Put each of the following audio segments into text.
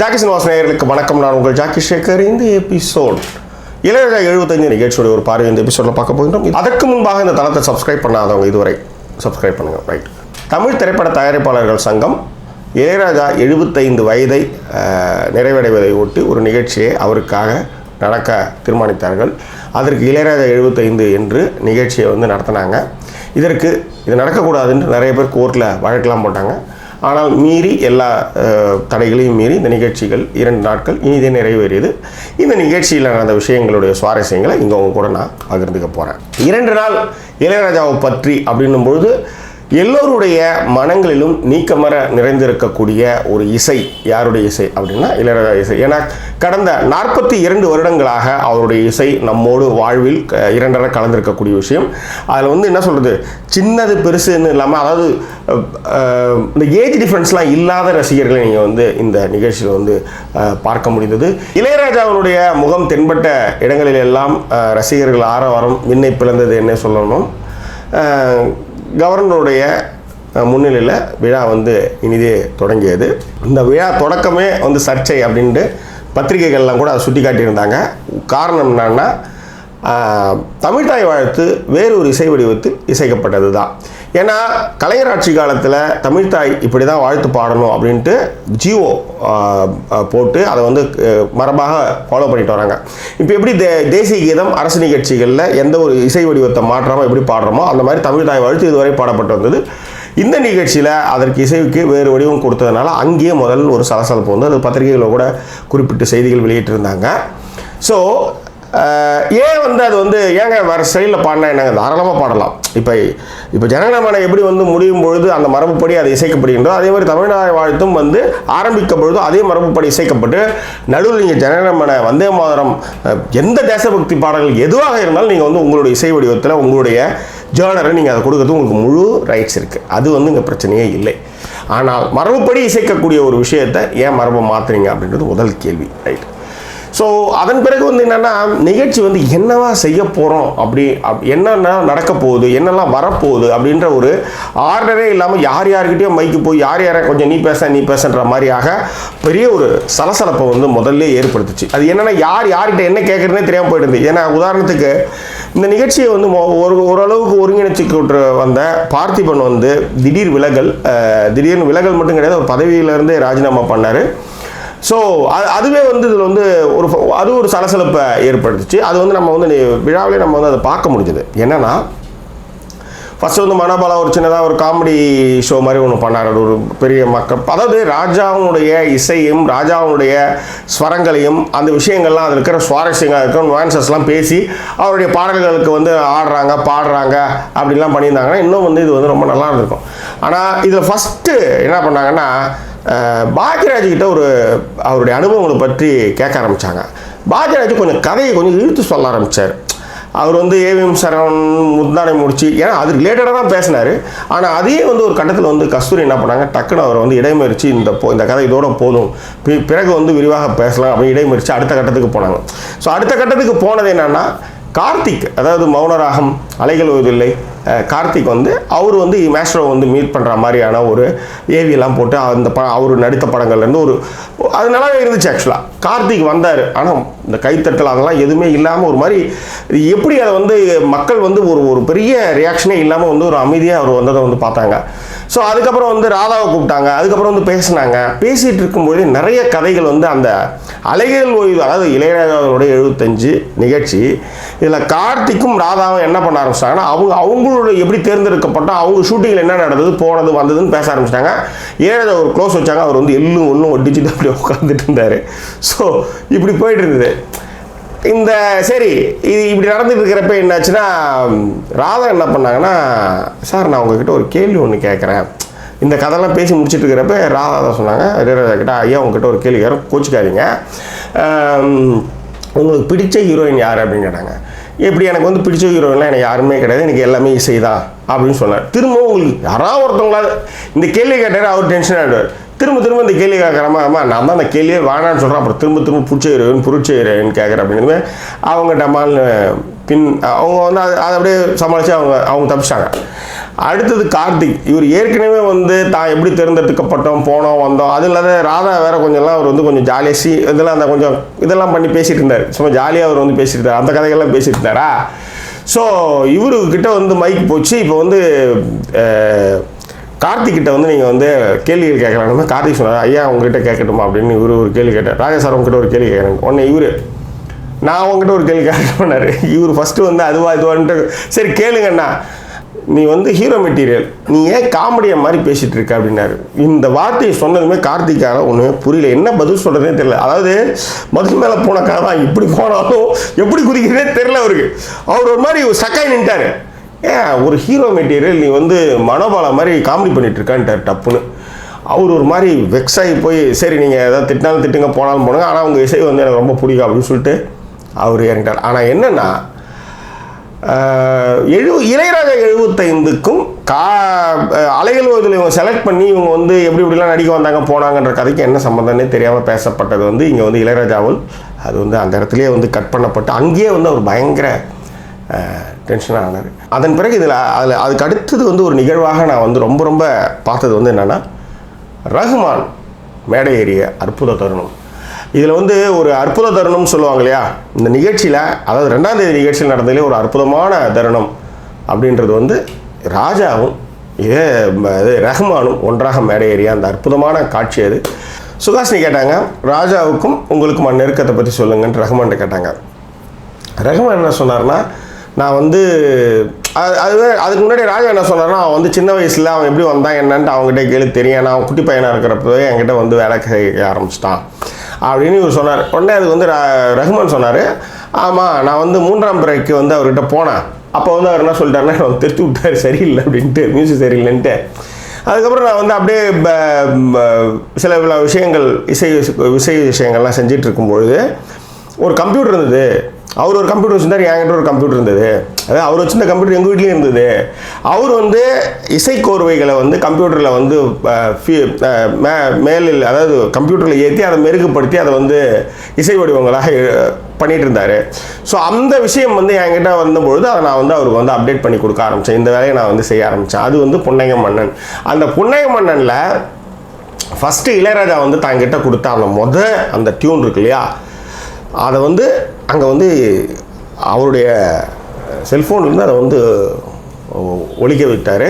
Jackie cinemas நேயர்களுக்கு வணக்கம். நான் உங்கள் ஜாக்கி சேகர். இந்த எபிசோட் இளையராஜா எழுபத்தஞ்சு நிகழ்ச்சியோட ஒரு பார்வை இந்த எபிசோடில் பார்க்க போகின்றோம். அதற்கு முன்பாக இந்த தளத்தை சப்ஸ்கிரைப் பண்ணாதவங்க இதுவரை சப்ஸ்கிரைப் பண்ணுங்கள் ரைட் தமிழ் திரைப்பட தயாரிப்பாளர்கள் சங்கம் இளையராஜா எழுபத்தைந்து வயதை நிறைவடைவதை ஒட்டி ஒரு நிகழ்ச்சியை அவருக்காக நடக்க தீர்மானித்தார்கள். அதற்கு இளையராஜா எழுபத்தைந்து என்று நிகழ்ச்சியை வந்து நடத்தினாங்க. இதற்கு இது நடக்கக்கூடாதுன்னு நிறைய பேர் கோர்ட்டில் வழக்கெல்லாம் போட்டாங்க. ஆனால் மீறி எல்லா தடைகளையும் மீறி இந்த நிகழ்ச்சிகள் இரண்டு நாட்கள் இனிதே நிறைவேறியது. இந்த நிகழ்ச்சியில் நடந்த விஷயங்களுடைய சுவாரஸ்யங்களை இங்கே உங்க கூட நான் பகிர்ந்துக்க போகிறேன் இரண்டு நாள் இளையராஜாவை பற்றி அப்படின்னும் பொழுது எல்லோருடைய மனங்களிலும் நீக்கமர நிறைந்திருக்கக்கூடிய ஒரு இசை யாருடைய இசை அப்படின்னா இளையராஜா இசை. ஏன்னா கடந்த நாற்பத்தி இரண்டு வருடங்களாக அவருடைய இசை நம்மோடு வாழ்வில் இரண்டரை கலந்திருக்கக்கூடிய விஷயம். அதில் வந்து என்ன சொல்கிறது சின்னது பெருசுன்னு இல்லாமல் அதாவது இந்த ஏஜ் டிஃப்ரென்ஸ்லாம் இல்லாத ரசிகர்களை நீங்கள் வந்து இந்த நிகழ்ச்சியில் வந்து பார்க்க முடிந்தது. இளையராஜாவினுடைய முகம் தென்பட்ட இடங்களில் எல்லாம் ரசிகர்கள் ஆரவாரம் விண்ணை பிளந்தது என்ன சொல்லணும்? கவர்னருடைய முன்னிலையில் விழா வந்து இனிதே தொடங்கியது. இந்த விழா தொடக்கமே வந்து சர்ச்சை அப்படின்ட்டு பத்திரிகைகள்லாம் கூட அதை சுட்டி காட்டியிருந்தாங்க. காரணம் என்னன்னா தமிழ்தாய் வாழ்த்து வேறு ஒரு இசை வடிவத்தில் இசைக்கப்பட்டது தான் ஏன்னா கலைஞர் ஆட்சி காலத்தில் தமிழ்தாய் இப்படி தான் வாழ்த்து பாடணும் அப்படின்ட்டு ஜியோ போட்டு அதை வந்து மரபாக ஃபாலோ பண்ணிட்டு வராங்க. இப்போ எப்படி தே தேசிய கீதம் அரசு நிகழ்ச்சிகளில் எந்த ஒரு இசை வடிவத்தை மாற்றாமல் எப்படி பாடுறோமோ அந்த மாதிரி தமிழ்தாய் வாழ்த்து இதுவரை பாடப்பட்டு வந்தது. இந்த நிகழ்ச்சியில் அதற்கு இசைவுக்கு வேறு வடிவம் கொடுத்ததுனால அங்கேயே முதல் ஒரு சலசலப்பு வந்து அது பத்திரிகைகளில் கூட குறிப்பிட்ட செய்திகள் வெளியிட்டிருந்தாங்க. ஸோ ஏன் வந்து அது வந்து ஏங்க வேறு ஸ்டைலில் பாடினா என்னங்க? தாராளமாக பாடலாம். இப்போ இப்போ ஜனகணமனை எப்படி வந்து முடியும் பொழுது அந்த மரபுப்படி அது இசைக்கப்படுகின்றோ அதே மாதிரி தமிழ்நாடு வாழ்த்தும் வந்து ஆரம்பிக்க பொழுது அதே மரபுப்படி இசைக்கப்பட்டு நடுவில் நீங்கள் ஜனகணமன வந்தே மாதரம் எந்த தேசபக்தி பாடல்கள் எதுவாக இருந்தாலும் நீங்கள் வந்து உங்களுடைய இசை வடிவத்தில் உங்களுடைய ஜேர்னரை நீங்கள் அதை கொடுக்கறது உங்களுக்கு முழு ரைட்ஸ் இருக்குது அது வந்து இங்கே பிரச்சனையே இல்லை. ஆனால் மரபுப்படி இசைக்கக்கூடிய ஒரு விஷயத்தை ஏன் மரபை மாற்றுறீங்க அப்படின்றது முதல் கேள்வி. ரைட் ஸோ அதன் பிறகு வந்து என்னென்னா நிகழ்ச்சி வந்து என்னவா செய்ய போகிறோம் அப்படி அப் என்னென்ன நடக்க போகுது? என்னெல்லாம் வரப்போகுது? அப்படின்ற ஒரு ஆர்டரே இல்லாமல் யார் யார்கிட்டயும் மைக்கு போய் யார் யாரை கொஞ்சம் நீ பேச நீ பேசன்ற மாதிரியாக பெரிய ஒரு சலசலப்பை வந்து முதல்ல ஏற்படுத்துச்சு. அது என்னென்னா யார் யார்கிட்ட என்ன கேட்குறதுனே தெரியாமல் போயிடுது. ஏன்னா உதாரணத்துக்கு இந்த நிகழ்ச்சியை வந்து ஒரு ஓரளவுக்கு ஒருங்கிணைச்சிக்கிட்டு வந்த பார்த்திபன் வந்து திடீர் விலகல் திடீர்னு விலகல் மட்டும் கிடையாது ஒரு பதவியிலேருந்தே ராஜினாமா பண்ணார். ஸோ அது அதுவே வந்து இதில் வந்து ஒரு அது ஒரு சலசலப்பை ஏற்படுத்துச்சு. அது வந்து நம்ம வந்து விழாவிலே நம்ம வந்து அதை பார்க்க முடிஞ்சது. என்னன்னா ஃபஸ்ட்டு வந்து மனபாலா ஒரு சின்னதாக ஒரு காமெடி ஷோ மாதிரி ஒன்று பண்ணார். அது ஒரு பெரிய மக்கள். அதாவது ராஜாவுடைய இசையும் ராஜாவுடைய ஸ்வரங்களையும் அந்த விஷயங்கள்லாம் அதில் இருக்கிற சுவாரஸ்யங்கள் இருக்கிற நுவான்சஸ்லாம் பேசி அவருடைய பாடல்களுக்கு வந்து ஆடுறாங்க பாடுறாங்க அப்படிலாம் பண்ணியிருந்தாங்கன்னா இன்னும் வந்து இது வந்து ரொம்ப நல்லா இருந்திருக்கும். ஆனால் இதில் ஃபஸ்ட்டு என்ன பண்ணாங்கன்னா பாக்யராஜ்கிட்ட ஒரு அவருடைய அனுபவங்களை பற்றி கேட்க ஆரம்பித்தாங்க பாக்யராஜ் கொஞ்சம் கதையை கொஞ்சம் இழுத்து சொல்ல ஆரம்பித்தார் அவர் வந்து ஏவிஎம் சரவணன் முந்தானை முடிச்சு ஏன்னா அது ரிலேட்டடாக தான் பேசினார். ஆனால் அதையே வந்து ஒரு கட்டத்தில் வந்து கஸ்தூரி என்ன பண்ணாங்க டக்குன்னு அவர் வந்து இடைமறிச்சு இந்த போ இந்த கதை இதோட போதும். பி- பிறகு வந்து விரிவாக பேசலாம் அப்படின்னு இடைமறிச்சு அடுத்த கட்டத்துக்கு போனாங்க. ஸோ அடுத்த கட்டத்துக்கு போனது என்னன்னா கார்த்திக் அதாவது மௌனராகம் அலைகள் ஓய்வதில்லை கார்த்திக் வந்து அவர் வந்து மேஸ்ட்ரோ வந்து மீட் பண்ணுற மாதிரியான ஒரு ஏவியெல்லாம் போட்டு அந்த ப அவர் நடித்த படங்கள்லேருந்து ஒரு அது நல்லாவே இருந்துச்சு ஆக்சுவலாக கார்த்திக் வந்தார். ஆனால் இந்த கைத்தட்டல் அதெல்லாம் எதுவுமே இல்லாமல் ஒரு மாதிரி எப்படி அதை வந்து மக்கள் வந்து ஒரு ஒரு பெரிய ரியாக்ஷனே இல்லாமல் வந்து ஒரு அமைதியாக அவர் வந்ததை வந்து பார்த்தாங்க. ஸோ அதுக்கப்புறம் வந்து ராதாவை கூப்பிட்டாங்க. அதுக்கப்புறம் வந்து பேசினாங்க. பேசிகிட்டு இருக்கும்போது நிறைய கதைகள் வந்து அந்த அலைகள் ஓய்வு அதாவது இளையராஜாவுடைய எழுபத்தஞ்சு நிகழ்ச்சி இதில் கார்த்திக்கும் ராதாவும் என்ன பண்ண ஆரம்பிச்சிட்டாங்கன்னா அவங்க அவங்களோட எப்படி தேர்ந்தெடுக்கப்பட்டோம் அவங்க ஷூட்டிங்கில் என்ன நடந்தது போனது வந்ததுன்னு பேச ஆரம்பிச்சிட்டாங்க. இளையராஜா ஒரு க்ளோஸ் வச்சாங்க. அவர் வந்து எள்ளும் ஒன்றும் ஒட்டிச்சுட்டு அப்படி உட்காந்துட்டு இருந்தார். ஸோ இப்படி போயிட்டு இருந்தது. இந்த சரி இது இப்படி நடந்துட்டு இருக்கிறப்ப என்னாச்சுன்னா ராதா என்ன பண்ணாங்கன்னா சார் நான் உங்ககிட்ட ஒரு கேள்வி ஒன்று கேட்குறேன் இந்த கதைலாம் பேசி முடிச்சிட்டு இருக்கிறப்ப ராதா தான் சொன்னாங்க இளையராஜா கிட்ட ஐயா உங்ககிட்ட ஒரு கேள்வி யாரும் கோச்சிக்காதீங்க. உங்களுக்கு பிடிச்ச ஹீரோயின் யார்? அப்படின்னு கேட்டாங்க. எப்படி எனக்கு வந்து பிடிச்ச ஹீரோயின்லாம் எனக்கு யாருமே கிடையாது எனக்கு எல்லாமே இசை தான் அப்படின்னு சொன்னார். திரும்பவும் உங்களுக்கு யாராவது ஒருத்தவங்களாவது இந்த கேள்வி கேட்டார் அவர் டென்ஷன் ஆகிடுவார் திரும்ப திரும்ப இந்த கேள்வி கேட்குறமா அம்மா நான் தான் அந்த கேள்வியே வேணான்னு சொல்கிறேன் அப்புறம் திரும்ப திரும்ப பிடிச்ச ஹீரோயின் பிடிச்ச கேட்குறேன் அப்படின்னு அவங்க டமால்னு பின் அவங்க வந்து அதை அதை அப்படியே சமாளித்து அவங்க அவங்க தப்பிச்சாங்க அடுத்தது கார்த்திக். இவர் ஏற்கனவே வந்து தான் எப்படி தேர்ந்தெடுக்கப்பட்டோம் போனோம் வந்தோம். அது இல்லாத ராதா வேற கொஞ்சம்லாம் அவர் வந்து கொஞ்சம் ஜாலியாக சி இதெல்லாம் அந்த கொஞ்சம் இதெல்லாம் பண்ணி பேசிட்டு இருந்தார். சும்மா ஜாலியாக அவர் வந்து பேசிட்டு இருந்தார். அந்த கதைகள்லாம் பேசிட்டு இருந்தாரா? ஸோ இவருக்கிட்ட வந்து மைக் போச்சு. இப்போ வந்து கார்த்திக் கிட்ட வந்து நீங்கள் வந்து கேள்விகள் கேட்கலாம் கார்த்திக் சொன்னார். ஐயா உங்ககிட்ட கேட்கட்டுமா? அப்படின்னு இவரு ஒரு கேள்வி கேட்டார். ராஜா சார் உங்ககிட்ட ஒரு கேள்வி கேட்குறாங்க ஒன்று இவர்? நான் உங்ககிட்ட ஒரு கேள்வி கேட்கணும்னாரு இவர் ஃபஸ்ட்டு வந்து அதுவா இதுவான்ட்டு சரி கேளுங்கண்ணா. நீ வந்து ஹீரோ மெட்டீரியல் நீ ஏன் காமெடியை மாதிரி பேசிகிட்டு இருக்க? அப்படின்னாரு. இந்த வார்த்தையை சொன்னதுமே கார்த்திக்கால ஒன்றுமே புரியல. என்ன பதில் சொல்கிறதே தெரியல. அதாவது மதுள் மேலே போன தான். இப்படி போனாலும் எப்படி குதிக்கிறதே தெரில அவருக்கு. அவர் ஒரு மாதிரி சக்காய் நின்ட்டார். ஏன் ஒரு ஹீரோ மெட்டீரியல் நீ வந்து மனோபாலா மாதிரி காமெடி பண்ணிகிட்டு இருக்கான்ட்டார் டப்புன்னு. அவர் ஒரு மாதிரி வெக்ஸ் ஆகி போய் சரி நீங்கள் ஏதாவது திட்டினாலும் திட்டுங்க போனாலும் போனுங்க ஆனால் உங்கள் இசை வந்து எனக்கு ரொம்ப பிடிக்கும் அப்படின்னு சொல்லிட்டு அவர் இறங்கிட்டார். ஆனால் என்னென்னா எழு இளையராஜா எழுபத்தைந்துக்கும் கா அலைகள் இதில் இவங்க செலக்ட் பண்ணி இவங்க வந்து எப்படி இப்படிலாம் நடிக்க வந்தாங்க போனாங்கன்ற கதைக்கு என்ன சம்மந்தம்னே தெரியாமல் பேசப்பட்டது வந்து இங்கே வந்து இளையராஜாவில் அது வந்து அந்த இடத்துலேயே வந்து கட் பண்ணப்பட்டு அங்கேயே வந்து அவர் பயங்கர டென்ஷனாக ஆனார் அதன் பிறகு இதில் அதில் அதுக்கு அடுத்தது வந்து ஒரு நிகழ்வாக நான் வந்து ரொம்ப ரொம்ப பார்த்தது வந்து என்னென்னா ரஹ்மான் மேடை ஏறிய அற்புத தருணம். இதில் வந்து ஒரு அற்புத தருணம்னு சொல்லுவாங்க இல்லையா? இந்த நிகழ்ச்சியில் அதாவது ரெண்டாம் தேதி நிகழ்ச்சியில் நடந்ததுலேயே ஒரு அற்புதமான தருணம் அப்படின்றது வந்து ராஜாவும் இதே இது ரஹ்மானும் ஒன்றாக மேடை ஏறிய அந்த அற்புதமான காட்சி அது. சுகாசினி கேட்டாங்க ராஜாவுக்கும் உங்களுக்கும் நெருக்கத்தை பற்றி சொல்லுங்கன்ட்டு ரஹ்மான்கிட்ட கேட்டாங்க. ரஹ்மான் என்ன சொன்னார்னா நான் வந்து அது அதுவே அதுக்கு முன்னாடி ராஜா என்ன சொன்னார்னா அவன் வந்து சின்ன வயசில் அவன் எப்படி வந்தான் என்னன்ட்டு அவங்ககிட்ட கேளு தெரியும். நான் அவன் குட்டி பையனாக இருக்கிறப்பவே என்கிட்ட வந்து வேலை செய்ய ஆரம்பிச்சிட்டான். அப்படின்னு இவர் சொன்னார். உடனே அதுக்கு வந்து ரஹ்மான் சொன்னார். ஆமாம் நான் வந்து மூன்றாம் பிறைக்கு வந்து அவர்கிட்ட போனேன். அப்போ வந்து அவர் என்ன சொல்லிட்டாருன்னா என்னை திருத்தி விட்டார். சரியில்லை அப்படின்ட்டு மியூசிக் சரியில்லைன்ட்டு. அதுக்கப்புறம் நான் வந்து அப்படியே சில விஷயங்கள் இசை இசை விஷயங்கள்லாம் செஞ்சிட்டு இருக்கும்பொழுது ஒரு கம்ப்யூட்டர் இருந்தது. அவர் ஒரு கம்ப்யூட்டர் வச்சிருந்தார் என்கிட்ட ஒரு கம்ப்யூட்டர் இருந்தது. அதாவது அவர் வச்சிருந்த கம்ப்யூட்டர் எங்கள் வீட்லேயும் இருந்தது. அவர் வந்து இசைக்கோர்வைகளை வந்து கம்ப்யூட்டரில் வந்து மே மேலில் அதாவது கம்ப்யூட்டரில் ஏற்றி அதை மெருகுப்படுத்தி அதை வந்து இசை வடிவங்களாக பண்ணிகிட்டு பண்ணிட்டு இருந்தார். ஸோ அந்த விஷயம் வந்து என்கிட்ட வந்தபொழுது அதை நான் வந்து அவருக்கு வந்து அப்டேட் பண்ணி கொடுக்க ஆரம்பித்தேன் இந்த வேலையை நான் வந்து செய்ய ஆரம்பித்தேன் அது வந்து புன்னைய மன்னன். அந்த புன்னைய மன்னனில் ஃபஸ்ட்டு இளையராஜா வந்து தாங்கிட்ட கொடுத்த அந்த முத அந்த டியூன் இருக்கு இல்லையா? அதை வந்து அங்கே வந்து அவருடைய செல்ஃபோன்லேருந்து அதை வந்து ஒழிக்க விட்டார்.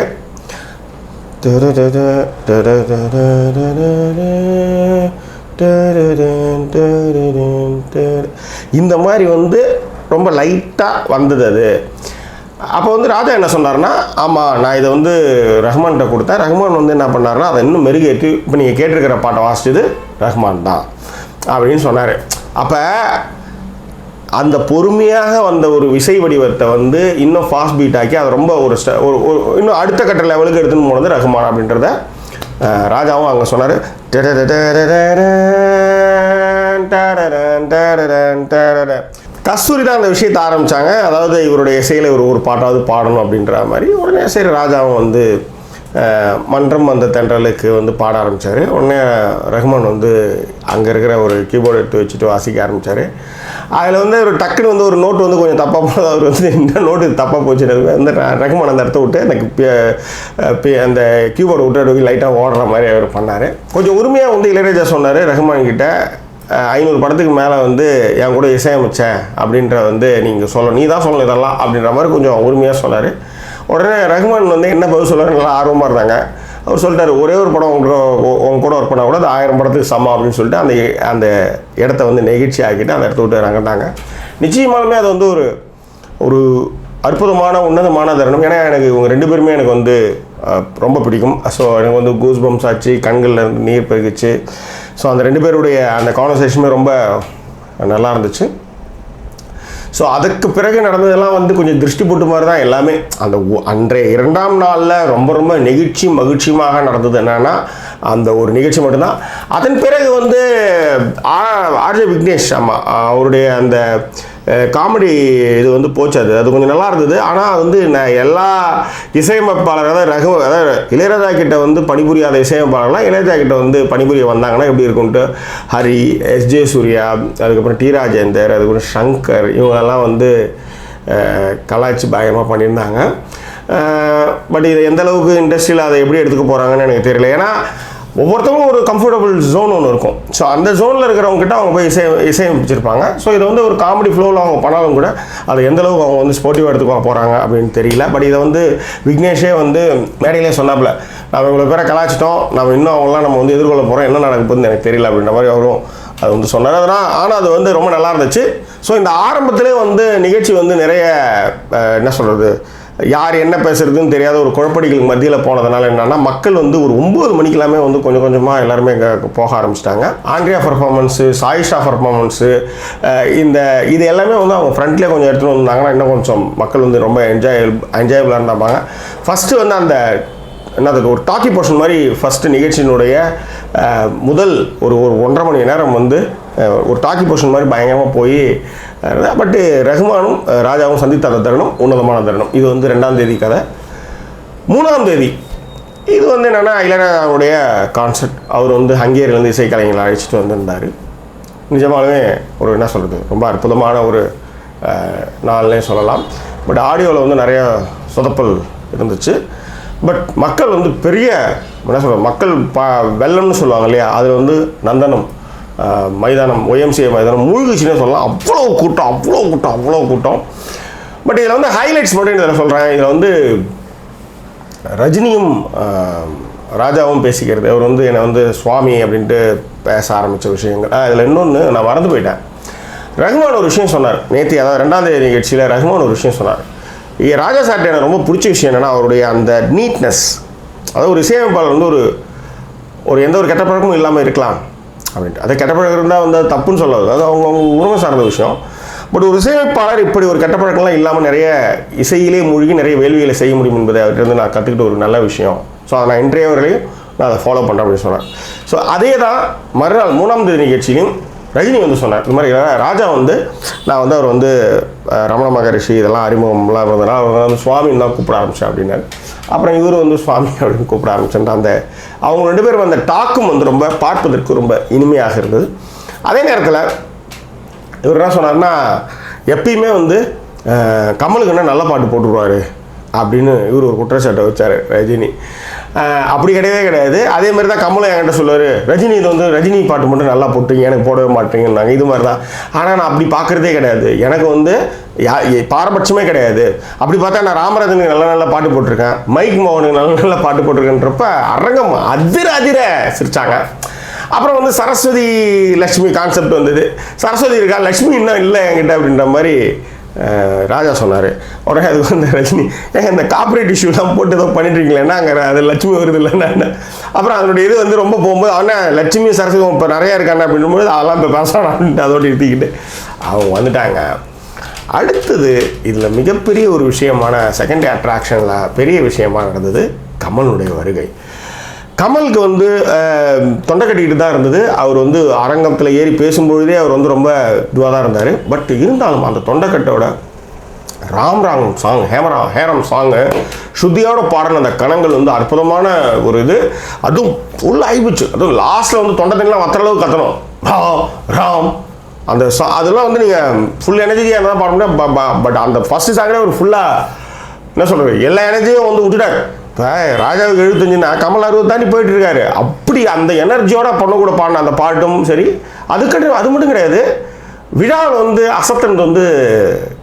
இந்த மாதிரி வந்து ரொம்ப லைட்டாக வந்தது அது. அப்போ வந்து ராஜா என்ன சொன்னார்னா ஆமாம் நான் இதை வந்து ரஹ்மான்கிட்ட கொடுத்தேன். ரஹ்மான் வந்து என்ன பண்ணாருன்னா அதை இன்னும் மெருகேற்றி இப்போ நீங்கள் கேட்டிருக்கிற பாட்டை வாசிச்சது ரஹ்மான் தான். அப்படின்னு சொன்னார். அப்போ அந்த பொறுமையாக வந்த ஒரு விசை வடிவத்தை வந்து இன்னும் ஃபாஸ்ட் பீட் ஆக்கி அதை ரொம்ப ஒரு ஒரு இன்னும் அடுத்த கட்ட லெவலுக்கு எடுத்துன்னு போனது ரகுமான் அப்படின்றத ராஜாவும் அங்கே சொன்னார். கஸ்தூரி தான் அந்த விஷயத்தை ஆரம்பித்தாங்க அதாவது இவருடைய இசையில் இவர் ஒரு பாட்டாவது பாடணும் அப்படின்ற மாதிரி உடனே சரி ராஜாவும் வந்து மன்றம் அந்த தென்றலுக்கு வந்து பாட ஆரம்பித்தார் உடனே ரஹ்மான் வந்து அங்கே இருக்கிற ஒரு கீபோர்டு எடுத்து வச்சுட்டு வாசிக்க ஆரம்பித்தார் அதில் வந்து ஒரு டக்குன்னு வந்து ஒரு நோட்டு வந்து கொஞ்சம் தப்பாக போனது அவர் வந்து என்ன நோட்டு தப்பாக போச்சுன்னு வந்து ரஹ்மான் அந்த இடத்த விட்டு எனக்கு அந்த கீபோர்டு விட்டு லைட்டாக ஓடுற மாதிரி அவர் பண்ணார். கொஞ்சம் உரிமையாக வந்து இளையராஜா சொன்னார் ரஹ்மான் கிட்ட ஐநூறு படத்துக்கு மேலே வந்து என் கூட இசையமைச்சேன் அப்படின்ற வந்து நீங்கள் சொல்ல நீ தான் சொல்லணும் இதெல்லாம் அப்படின்ற மாதிரி கொஞ்சம் உரிமையாக சொன்னார். உடனே ரஹ்மான் வந்து என்ன பதில் சொல்ல நல்லா ஆர்வமாக இருந்தாங்க. அவர் சொல்லிட்டாரு ஒரே ஒரு படம் உங்க உங்க கூட ஒர்க் பண்ணால் கூட அது ஆயிரம் படத்துக்கு சமம் அப்படின்னு சொல்லிட்டு அந்த அந்த இடத்த வந்து நெகிழ்ச்சி ஆக்கிட்டு அந்த இடத்த விட்டு இறங்கிட்டாங்க. நிச்சயமாலுமே அது வந்து ஒரு ஒரு அற்புதமான உன்னதமான தருணம். ஏன்னா எனக்கு இவங்க ரெண்டு பேருமே எனக்கு வந்து ரொம்ப பிடிக்கும். ஸோ எனக்கு வந்து கூஸ் பம்ஸ் ஆச்சு கண்களில் இருந்து நீர் பெருகிச்சு. ஸோ அந்த ரெண்டு பேருடைய அந்த கான்வர்சேஷனுமே ரொம்ப நல்லா இருந்துச்சு. ஸோ அதுக்கு பிறகு நடந்ததெல்லாம் வந்து கொஞ்சம் திருஷ்டி போட்டு மாதிரி தான் எல்லாமே. அந்த அன்றைய இரண்டாம் நாளில் ரொம்ப ரொம்ப நெகிழ்ச்சி மகிழ்ச்சியுமாக நடந்தது என்னன்னா அந்த ஒரு நிகழ்ச்சி மட்டும்தான். அதன் பிறகு வந்து ஆ- ஆர்ஜே விக்னேஷ் ஆமாம் அவருடைய அந்த காமெடி இது வந்து போச்சு அது. அது கொஞ்சம் நல்லா இருந்தது. ஆனால் வந்து நான் எல்லா இசையமைப்பாளர் அதாவது ரகு அதாவது இளையராஜா கிட்ட வந்து பணிபுரியாத இசையமைப்பாளர்லாம் இளையராஜா கிட்ட வந்து பணிபுரிய வந்தாங்கன்னா எப்படி இருக்கும்ட்டு ஹரி எஸ். ஜே. சூர்யா அதுக்கப்புறம் டி. ராஜேந்தர் அதுக்கப்புறம் சங்கர் இவங்கெல்லாம் வந்து கலாச்சி கலாய்ச்சி பண்ணியிருந்தாங்க. பட் இது எந்த அளவுக்கு இண்டஸ்ட்ரியில் அதை எப்படி எடுத்துக்க போகிறாங்கன்னு எனக்கு தெரியல. ஏன்னா ஒவ்வொருத்தவங்களும் ஒரு கம்ஃபர்டபுள் ஜோன் ஒன்று இருக்கும். ஸோ அந்த ஜோனில் இருக்கிறவங்க கிட்ட அவங்க போய் இசை இசையமைச்சிருப்பாங்க. ஸோ இதை வந்து ஒரு காமெடி ஃப்ளோவில் அவங்க பண்ணாலும் கூட அது எந்தளவுக்கு அவங்க வந்து ஸ்போர்ட்டிவாக எடுத்துக்க போகிறாங்க அப்படின்னு தெரியல. பட் இதை வந்து விக்னேஷே வந்து மேடையிலே சொன்னாப்புல நம்ம இவ்வளோ பேரை கலாச்சிட்டோம் நம்ம இன்னும் அவங்களாம் நம்ம வந்து எதிர்கொள்ள போகிறோம் என்ன நடக்க போகுதுன்னு எனக்கு தெரியல. அப்படின்ற மாதிரி அவரும் அது வந்து சொன்னார். அதனால் ஆனால் அது வந்து ரொம்ப நல்லா இருந்துச்சு. ஸோ இந்த ஆரம்பத்திலே வந்து நிகழ்ச்சி வந்து நிறைய என்ன சொல்கிறது யார் என்ன பேசுறதுன்னு தெரியாத ஒரு குழப்படிகளுக்கு மத்தியில் போனதுனால என்னன்னா மக்கள் வந்து ஒரு ஒம்பது மணிக்கெல்லாமே வந்து கொஞ்சம் கொஞ்சமாக எல்லாருமே போக ஆரம்பிச்சிட்டாங்க. ஆண்ட்ரியா பர்ஃபார்மன்ஸு சாயிஷா பர்ஃபார்மன்ஸு இந்த இது எல்லாமே வந்து அவங்க ஃப்ரண்ட்லேயே கொஞ்சம் எடுத்துகிட்டு வந்தாங்கன்னா இன்னும் கொஞ்சம் மக்கள் வந்து ரொம்ப என்ஜாய் என்ஜாயபுளாக இருந்தாங்க ஃபஸ்ட்டு வந்து அந்த என்னது ஒரு டாக்கி போர்ஷன் மாதிரி ஃபஸ்ட்டு நிகழ்ச்சியினுடைய முதல் ஒரு ஒரு ஒன்றரை மணி நேரம் வந்து ஒரு டாக்கி போர்ஷன் மாதிரி பயங்கரமாக போய் பட்டு ரஹ்மானும் ராஜாவும் சந்தித்த அந்த தருணம் உன்னதமான தருணம். இது வந்து ரெண்டாம் தேதி கதை. மூணாம் தேதி இது வந்து என்னென்னா இளையராஜாவுடைய கான்சர்ட் அவர் வந்து ஹங்கேரியிலேருந்து இசைக்கலைஞர்களை அழைச்சிட்டு வந்திருந்தார். நிஜமாலுமே ஒரு என்ன சொல்கிறது ரொம்ப அற்புதமான ஒரு நாள்னே சொல்லலாம். பட் ஆடியோவில் வந்து நிறைய சொதப்பல் இருந்துச்சு. பட் மக்கள் வந்து பெரிய என்ன சொல்கிறது மக்கள் பா வெள்ளம்னு சொல்லுவாங்க இல்லையா? அதில் வந்து நந்தனம். மைதானம் ஒய்எம்சிஏ மைதானம் மூழ்கிச்சுன்னு சொல்லலாம். அவ்வளோ கூட்டம் அவ்வளோ கூட்டம் அவ்வளோ கூட்டம். பட் இதில் வந்து ஹைலைட்ஸ் மட்டும் இதில் சொல்கிறேன் இதில் வந்து ரஜினியும் ராஜாவும் பேசிக்கிறது. அவர் வந்து என்னை வந்து சுவாமி அப்படின்ட்டு பேச ஆரம்பித்த விஷயங்கள். அதில் இன்னொன்று நான் மறந்து போயிட்டேன். ரஹ்மான் ஒரு விஷயம் சொன்னார். நேற்று அதாவது ரெண்டாம் தேதி நிகழ்ச்சியில் ரஹ்மான் ஒரு விஷயம் சொன்னார். இங்கே ராஜா சார்ட்ட எனக்கு ரொம்ப பிடிச்ச விஷயம் என்னென்னா அவருடைய அந்த நீட்னஸ் அதாவது ஒரு இசையமைப்பாளர் வந்து ஒரு ஒரு எந்த ஒரு கெட்ட பழக்கமும் இல்லாமல் இருக்கலாம். அப்படின்ட்டு. அதை கெட்ட பழக்கம் இருந்தால் வந்து அது தப்புன்னு சொல்லாது அது அவங்க அவங்க உரிமை சார்ந்த விஷயம். பட் ஒரு இசையமைப்பாளர் இப்படி ஒரு கெட்ட பழக்கம்லாம் இல்லாமல் நிறைய இசையிலே மூழ்கி நிறைய வேள்விகளை செய்ய முடியும் என்பதை அவர்கிட்ட நான் கற்றுக்கிட்ட ஒரு நல்ல விஷயம். ஸோ அதை நான் இன்றைய வரையிலையும் நான் அதை ஃபாலோ பண்ணுறேன் அப்படின்னு சொன்னேன். ஸோ அதே தான் மறுநாள் மூணாம் தேதி நிகழ்ச்சியிலையும் ரஜினி வந்து சொன்னார் இந்த மாதிரி ராஜா வந்து நான் வந்து அவர் வந்து ரமண மகரிஷி இதெல்லாம் அறிமுகம்லாம் இருந்ததுனால அவர் வந்து சுவாமின்னு தான் கூப்பிட ஆரம்பித்தேன் அப்படின்னாரு. அப்புறம் இவர் வந்து சுவாமி அப்படின்னு கூப்பிட ஆரம்பிச்சேன் அந்த அவங்க ரெண்டு பேரும் அந்த டாக்கும் வந்து ரொம்ப பார்ப்பதற்கு ரொம்ப இனிமையாக இருந்தது. அதே நேரத்தில் இவர் என்ன சொன்னார்னா எப்பயுமே வந்து கமலுக்கு என்ன நல்ல பாட்டு போட்டுருவாரு அப்படின்னு இவர் ஒரு குற்றச்சாட்டை வச்சார் ரஜினி. அப்படி கிடையவே கிடையாது. அதே மாதிரி தான் கமலும் என்கிட்ட சொல்லுவார் ரஜினி இது வந்து ரஜினி பாட்டு மட்டும் நல்லா போட்டுங்க எனக்கு போடவே மாட்டீங்கன்னாங்க இது மாதிரி தான். ஆனால் நான் அப்படி பார்க்குறதே கிடையாது. எனக்கு வந்து யா பாரபட்சமே கிடையாது. அப்படி பார்த்தா நான் ராமராஜனுக்கு நல்ல நல்ல பாட்டு போட்டிருக்கேன் மைக் மோகனுக்கு நல்ல நல்ல பாட்டு போட்டிருக்கேன்றப்ப அரங்கம் அதிர அதிர சிரிச்சாங்க. அப்புறம் வந்து சரஸ்வதி லக்ஷ்மி கான்செப்ட் வந்தது. சரஸ்வதி இருக்கா? லக்ஷ்மி இன்னும் இல்லை என்கிட்ட அப்படின்ற மாதிரி ராஜா சொன்னார். உடனே அதுக்கு வந்து ரஜினி ஏங்க இந்த காப்பரேட் இஷ்யூலாம் போட்டு ஏதோ பண்ணிட்டுருக்கீங்களேன்னா அங்கே அது லட்சுமி வருது இல்லைன்னா அப்புறம் அதனுடைய இது வந்து ரொம்ப போகும்போது ஆனால் லட்சுமி சரஸ்வதி இப்போ நிறையா இருக்காங்க அப்படின்னும்போது அதெல்லாம் இப்போ பேசுகிறான் அப்படின்ட்டு அதோடு நிறுத்திக்கிட்டு அவங்க வந்துட்டாங்க. அடுத்தது இதில் மிகப்பெரிய ஒரு விஷயமான செகண்ட் அட்ராக்ஷனில் பெரிய விஷயமா நடந்தது கமலுடைய வருகை. கமலுக்கு வந்து தொண்டை கட்டிக்கிட்டு தான் இருந்தது. அவர் வந்து அரங்கத்தில் ஏறி பேசும்பொழுதே அவர் வந்து ரொம்ப இதுவாக தான் இருந்தார். பட் இருந்தாலும் அந்த தொண்டைக்கட்டோட ராம் ராம் சாங் ஹேமரா ஹேரம் சாங்கு ஸ்ருதியோட பாடின அந்த கணங்கள் வந்து அற்புதமான ஒரு இது. அதுவும் ஃபுல் ஆகிப்போச்சு அதுவும் லாஸ்ட்டில் வந்து தொண்டை தண்ணிலாம் வத்துற அளவுக்கு கத்தணும். ராம் ராம் அந்த சா அதெல்லாம் வந்து நீங்கள் ஃபுல் எனர்ஜியாக இருந்தால் பாட முடியாது. பட் அந்த ஃபஸ்ட்டு சாங்கில் ஒரு ஃபுல்லாக என்ன சொல்கிறது எல்லா எனர்ஜியும் வந்து விட்டுட்டார். ராஜாவுக்கு எழுபத்தஞ்சுன்னா கமல் அறுபது தாண்டி போயிட்டு இருக்காரு அப்படி அந்த எனர்ஜியோட பொண்ணு கூட பாடின அந்த பாட்டும் சரி அதுக்கட்டு அது மட்டும் கிடையாது. விழாவில் வந்து அசத்தன் வந்து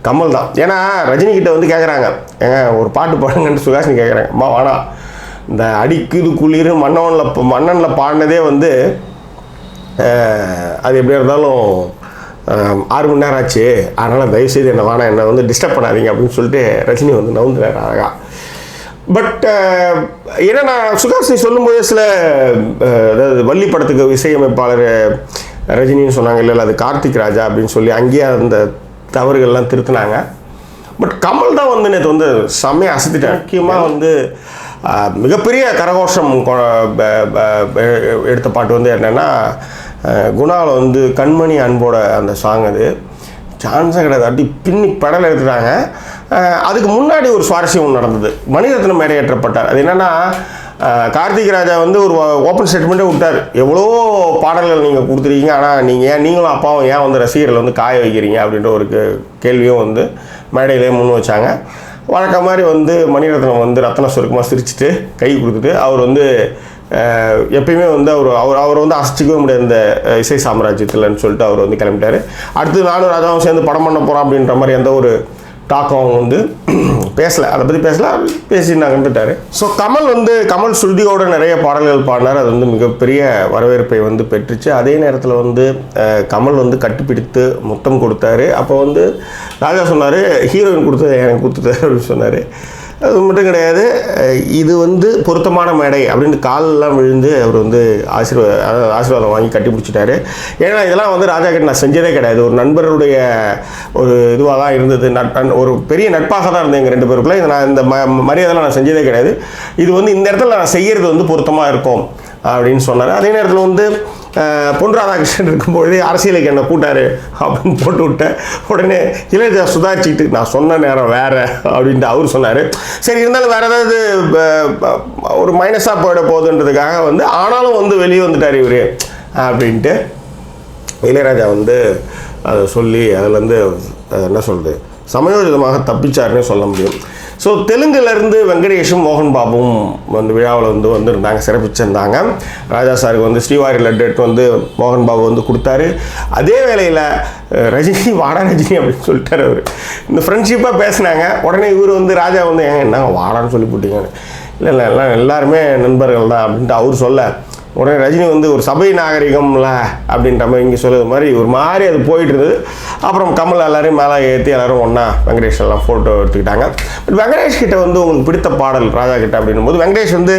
கமல் தான். ஏன்னா ரஜினிகிட்ட வந்து கேட்குறாங்க ஏங்க ஒரு பாட்டு பாடுங்கன்னு சுகாஷினி கேட்குறாங்க அம்மா வாடா. இந்த அடிக்குது குளிர் மன்னனில் மன்னனில் பாடினதே வந்து அது எப்படியா இருந்தாலும் ஆறு மணி நேரம் ஆச்சு. அதனால் தயவுசெய்து என்ன வாணா என்னை வந்து டிஸ்டர்ப் பண்ணாதீங்க அப்படின்னு சொல்லிட்டு ரஜினி வந்து நவுந்துறாரு அழகாக பட் ஏன்னா நான் சுகாசினி சொல்லும்போது சில அதாவது வள்ளி படத்துக்கு இசையமைப்பாளர் ரஜினின்னு சொன்னாங்க இல்லை அது கார்த்திக் ராஜா அப்படின்னு சொல்லி அங்கேயே அந்த தவறுகள்லாம் திருத்தினாங்க. பட் கமல் தான் வந்து நேற்று வந்து செம்மையாக அசத்திட்டார். முக்கியமாக வந்து மிகப்பெரிய கரகோஷம் எடுத்த பாட்டு வந்து என்னென்னா குணாவில் வந்து கண்மணி அன்போட அந்த சாங் அது. சான்ஸே கிடையாது. அடி பின்னி படல் எடுத்துட்டாங்க. அதுக்கு முன்னாடி ஒரு சுவாரஸ்யம் ஒன்று நடந்தது. மணிரத்னம் மேடையேற்றப்பட்டார். அது என்னென்னா கார்த்திக் ராஜா வந்து ஒரு ஓப்பன் ஸ்டேட்மெண்ட்டே விட்டார். எவ்வளோ பாடல்கள் நீங்கள் கொடுத்துருக்கீங்க ஆனால் நீங்கள் ஏன் நீங்களும் அப்பாவும் ஏன் வந்து ரசிகர்களை வந்து காய வைக்கிறீங்க அப்படின்ற ஒரு கேள்வியும் வந்து மேடையிலே முன் வச்சாங்க. வழக்கம் மாதிரி வந்து மணிரத்னம் வந்து ரத்ன சுருக்கமாக சிரிச்சுட்டு கை கொடுத்துட்டு அவர் வந்து எப்பயுமே வந்து அவர் அவர் அவர் வந்து அசைச்சிக்கவே முடியாது இந்த இசை சாம்ராஜ்யத்தில்னு சொல்லிட்டு அவர் வந்து கிளம்பிட்டாரு. அடுத்து நானும் ராஜாவும் சேர்ந்து படம் பண்ண போகிறோம் அப்படின்ற மாதிரி எந்த ஒரு டாக்கம் அவங்க வந்து பேசலை. அதை பற்றி பேசல பேசி வந்துட்டாரு ஸோ கமல் வந்து கமல் ஸ்ருதியோட நிறைய பாடல்கள் பாடினார். அது வந்து மிகப்பெரிய வரவேற்பை வந்து பெற்றுச்சு. அதே நேரத்தில் வந்து கமல் வந்து கட்டுப்பிடித்து முத்தம் கொடுத்தாரு. அப்போ வந்து ராஜா சொன்னார் ஹீரோயின் கொடுத்தது எனக்கு கொடுத்துட்டாரு அப்படின்னு சொன்னார். அது மட்டும் கிடையாது இது வந்து பொருத்தமான மேடை அப்படின்னு காலெல்லாம் விழுந்து அவர் வந்து ஆசீர்வா ஆசீர்வாதம் வாங்கி கட்டி பிடிச்சிட்டாரு ஏன்னா இதெல்லாம் வந்து ராஜா கிட்ட நான் செஞ்சதே கிடையாது. ஒரு நண்பருடைய ஒரு இதுவாக தான் இருந்தது. நட் ஒரு பெரிய நட்பாக தான் இருந்தது எங்கள் ரெண்டு பேருக்குள்ள. நான் இந்த ம மரியாதைலாம் நான் செஞ்சதே கிடையாது. இது வந்து இந்த இடத்துல நான் செய்கிறது வந்து பொருத்தமாக இருக்கும் அப்படின்னு சொன்னார். அதே நேரத்தில் வந்து பொன் ராதாகிருஷ்ணன் இருக்கும்பொழுதே அரசியலுக்கு என்ன கூட்டாரு அப்படின்னு போட்டு விட்டேன் உடனே இளையராஜா சுதாரிச்சுக்கிட்டு நான் சொன்ன நேரம் வேற அப்படின்ட்டு அவர் சொன்னார். சரி இருந்தாலும் வேற ஏதாவது ஒரு மைனஸாக போயிட போகுதுன்றதுக்காக வந்து ஆனாலும் வந்து வெளியே வந்துட்டார் இவர் அப்படின்ட்டு இளையராஜா வந்து அதை சொல்லி அதுலேருந்து என்ன சொல்கிறது சமயோஜிதமாக தப்பிச்சாருன்னு சொல்ல முடியும். ஸோ தெலுங்குலேருந்து வெங்கடேஷும் மோகன் பாபுவும் வந்து விழாவில் வந்து வந்திருந்தாங்க சிறப்பிச்சிருந்தாங்க. ராஜா சாருக்கு வந்து ஸ்ரீவாரி லட்டு வந்து மோகன் பாபு வந்து கொடுத்தாரு. அதே வேளையில் ரஜினி வாடா ரஜினி அப்படின்னு சொல்லிட்டார் அவர். இந்த ஃப்ரெண்ட்ஷிப்பாக பேசினாங்க. உடனே இவர் வந்து ராஜா வந்து ஏங்க என்னங்க வாடான்னு சொல்லி போட்டீங்கன்னு? இல்லை இல்லை எல்லாம் எல்லாருமே நண்பர்கள் தான் அப்படின்ட்டு அவர் சொல்ல. உடனே ரஜினி வந்து ஒரு சபை நாகரிகம்ல அப்படின்ற மாதிரி இங்கே சொல்லுறது மாதிரி ஒரு மாதிரி அது போயிட்டு இருந்தது. அப்புறம் கமல் எல்லாரையும் மேலே ஏற்றி எல்லாரும் ஒன்றா வெங்கடேஷ் எல்லாம் ஃபோட்டோ எடுத்துக்கிட்டாங்க. பட் வெங்கடேஷ் கிட்ட வந்து உங்களுக்கு பிடித்த பாடல் ராஜா கிட்ட அப்படின்னும் போது வெங்கடேஷ் வந்து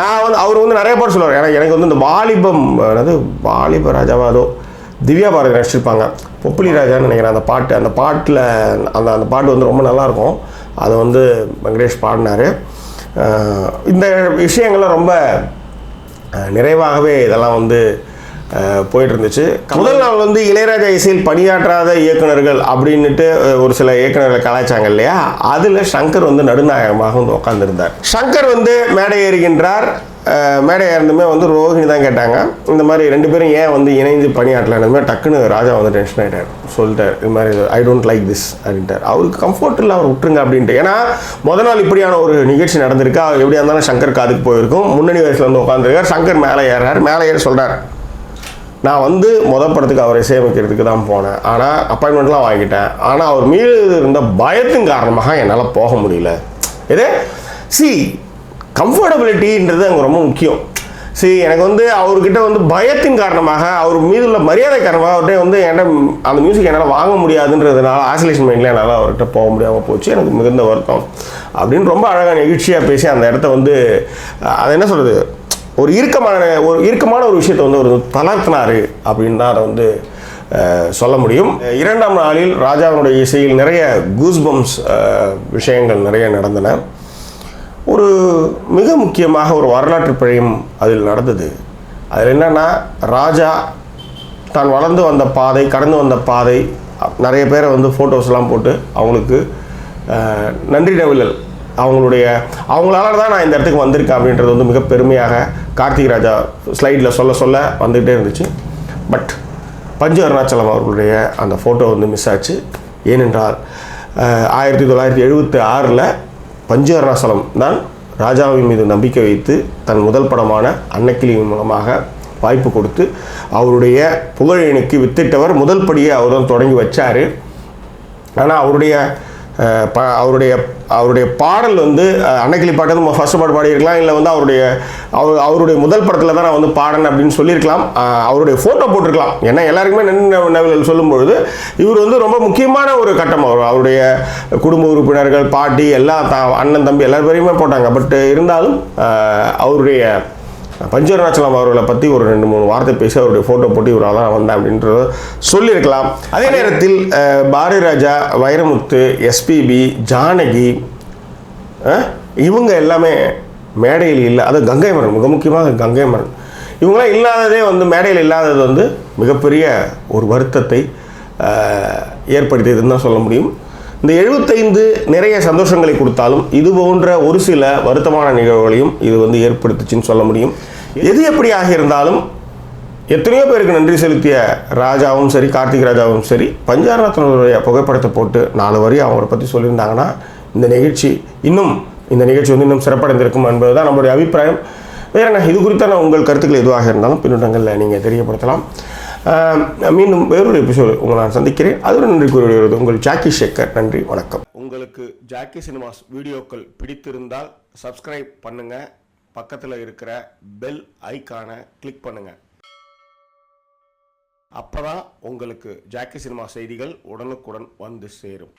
நான் வந்து அவர் வந்து நிறைய பாட்டு சொல்லுவார். ஏன்னா எனக்கு வந்து இந்த வாலிபம் அதாவது வாலிப ராஜாவா அதோ திவ்யா பாரதி நடிச்சிருப்பாங்க. பொப்புளி ராஜான்னு நினைக்கிறேன் அந்த பாட்டு. அந்த பாட்டில் அந்த அந்த பாட்டு வந்து ரொம்ப நல்லாயிருக்கும் அதை வந்து வெங்கடேஷ் பாடினார். இந்த விஷயங்கள்லாம் ரொம்ப நிறைவாகவே இதெல்லாம் வந்து போயிட்டு இருந்துச்சு முதல் நாள் வந்து இளையராஜா இசையில் பணியாற்றாத இயக்குனர்கள் அப்படின்னுட்டு ஒரு சில இயக்குனர்களை கலாய்ச்சாங்க இல்லையா? அதில் சங்கர் வந்து நடுநாயகமாக வந்து உட்காந்துருந்தார் சங்கர் வந்து மேடை ஏறுகின்றார். மேடை ஏறந்துமே வந்து ரோஹிணி தான் கேட்டாங்க. இந்த மாதிரி ரெண்டு பேரும் ஏன் வந்து இணைந்து பணியாற்றலாம் டக்குன்னு ராஜா வந்து டென்ஷன் ஆகிட்டார் சொல்லிட்டார் இது மாதிரி ஐ டோன்ட் லைக் திஸ் அப்படின்ட்டார். அவருக்கு கம்ஃபர்ட் இல்லை அவர் விட்டுருங்க அப்படின்ட்டு. ஏன்னா முத நாள் இப்படியான ஒரு நிகழ்ச்சி நடந்திருக்கு? அவர் எப்படியா இருந்தாலும் சங்கர் காதுக்கு போயிருக்கும். முன்னணி வயசில் வந்து உட்காந்துருக்கார் சங்கர் மேலே ஏறார். மேலே ஏற சொல்கிறார் நான் வந்து முத படத்துக்கு அவரை இசையமைக்கிறதுக்கு தான் போனேன். ஆனால் அப்பாயின்மெண்ட்லாம் வாங்கிட்டேன். ஆனால் அவர் மீது இருந்த பயத்தின் காரணமாக என்னால் போக முடியல. இது சி கம்ஃபர்டபிலிட்டின்றது அங்கே ரொம்ப முக்கியம். சரி எனக்கு வந்து அவர்கிட்ட வந்து பயத்தின் காரணமாக அவர் மீது உள்ள மரியாதை காரணமாக அவர்கிட்ட வந்து என்கிட்ட அந்த மியூசிக் என்னால் வாங்க முடியாதுன்றதுனால ஆசோலேஷன் மைண்டில் என்னால் அவர்கிட்ட போக முடியாமல் போச்சு. எனக்கு மிகுந்த வருத்தம். அப்படின்னு ரொம்ப அழகாக நெகிழ்ச்சியாக பேசி அந்த இடத்த வந்து அதை அது என்ன சொல்கிறது ஒரு இறுக்கமான ஒரு இறுக்கமான ஒரு விஷயத்தை வந்து ஒரு தளர்த்தினாரு அப்படின்னு தான் அதை வந்து சொல்ல முடியும். இரண்டாம் நாளில் ராஜாவினுடைய இசையில் நிறைய கூஸ்பம்ஸ் விஷயங்கள் நிறைய நடந்தன. ஒரு மிக முக்கியமாக ஒரு வரலாற்று பிழையும் அதில் நடந்தது. அதில் என்னன்னா ராஜா தான் வளர்ந்து வந்த பாதை கடந்து வந்த பாதை நிறைய பேரை வந்து ஃபோட்டோஸ்லாம் போட்டு அவங்களுக்கு நன்றி நவிழல் அவங்களுடைய அவங்களால தான் நான் இந்த இடத்துக்கு வந்திருக்கேன் அப்படின்றது வந்து மிக பெருமையாக கார்த்திக் ராஜா ஸ்லைடில் சொல்ல சொல்ல வந்துகிட்டே இருந்துச்சு. பட் பஞ்சு அருணாச்சலம் அவர்களுடைய அந்த ஃபோட்டோ வந்து மிஸ் ஆச்சு. ஏனென்றால் ஆயிரத்தி தொள்ளாயிரத்தி எழுபத்தி ஆறில் பஞ்சு அருணாச்சலம் தான் ராஜாவின் மீது நம்பிக்கை வைத்து தன் முதல் படமான அன்னக்கிளியின் மூலமாக வாய்ப்பு கொடுத்து அவருடைய புகழினுக்கு வித்திட்டவர் முதல் படியை அவர் தான் தொடங்கி வச்சார். ஆனால் அவருடைய ப அவருடைய அவருடைய பாடல் வந்து அன்னைக்கிளி பாட்டு வந்து ஃபர்ஸ்ட் பாட்டு பாடியிருக்கலாம் இல்லை வந்து அவருடைய அவர் அவருடைய முதல் படத்தில் தான் நான் வந்து பாடினேன் அப்படின்னு சொல்லியிருக்கலாம். அவருடைய ஃபோட்டோ போட்டிருக்கலாம். ஏன்னா எல்லாருக்குமே நின்று நவிழல் சொல்லும்பொழுது இவர் வந்து ரொம்ப முக்கியமான ஒரு கட்டம் அவர். அவருடைய குடும்ப உறுப்பினர்கள் பாட்டி எல்லா அண்ணன் தம்பி எல்லா பேரையுமே போட்டாங்க. பட் இருந்தாலும் அவருடைய பஞ்சருணாச்சலம் அவர்களை பற்றி ஒரு ரெண்டு மூணு வார்த்தை பேசி அவருடைய ஃபோட்டோ போட்டு இவர் அதான் வந்தேன் அப்படின்றத சொல்லியிருக்கலாம். அதே நேரத்தில் பாரதி ராஜா வைரமுத்து எஸ்பிபி ஜானகி இவங்க எல்லாமே மேடையில் இல்லை அது கங்கை மரன் மிக முக்கியமாக கங்கை மரன். இவங்களாம் இல்லாததே வந்து மேடையில் இல்லாதது வந்து மிகப்பெரிய ஒரு வருத்தத்தை ஏற்படுத்தியதுன்னு தான் சொல்ல முடியும். இந்த எழுபத்தைந்து நிறைய சந்தோஷங்களை கொடுத்தாலும் இது போன்ற ஒரு சில வருத்தமான நிகழ்வுகளையும் இது வந்து ஏற்படுத்துச்சுன்னு சொல்ல முடியும். எது எப்படியாக இருந்தாலும் எத்தனையோ பேருக்கு நன்றி செலுத்திய ராஜாவும் சரி கார்த்திக் ராஜாவும் சரி பஞ்சாரத்னுடைய புகைப்படத்தை போட்டு நாலு வரி அவங்கள பற்றி சொல்லியிருந்தாங்கன்னா இந்த நிகழ்ச்சி இன்னும் இந்த நிகழ்ச்சி வந்து இன்னும் சிறப்படைந்திருக்கும் என்பது தான் நம்மளுடைய அபிப்பிராயம். வேற என்ன இது குறித்தான உங்கள் கருத்துக்கள் எதுவாக இருந்தாலும் பின்னூட்டங்களில் நீங்கள் தெரியப்படுத்தலாம். மீண்டும் வேறொரு எபிசோடு உங்களை நான் சந்திக்கிறேன். அதோடு நன்றி கூறுவது உங்கள் ஜாக்கி ஷேக்கர் நன்றி வணக்கம். உங்களுக்கு ஜாக்கி சினிமாஸ் வீடியோக்கள் பிடித்திருந்தால் சப்ஸ்கிரைப் பண்ணுங்கள் பக்கத்தில் இருக்கிற பெல் ஐக்கானை கிளிக் பண்ணுங்க. அப்பதான் உங்களுக்கு ஜாக்கி சினிமா செய்திகள் உடனுக்குடன் வந்து சேரும்.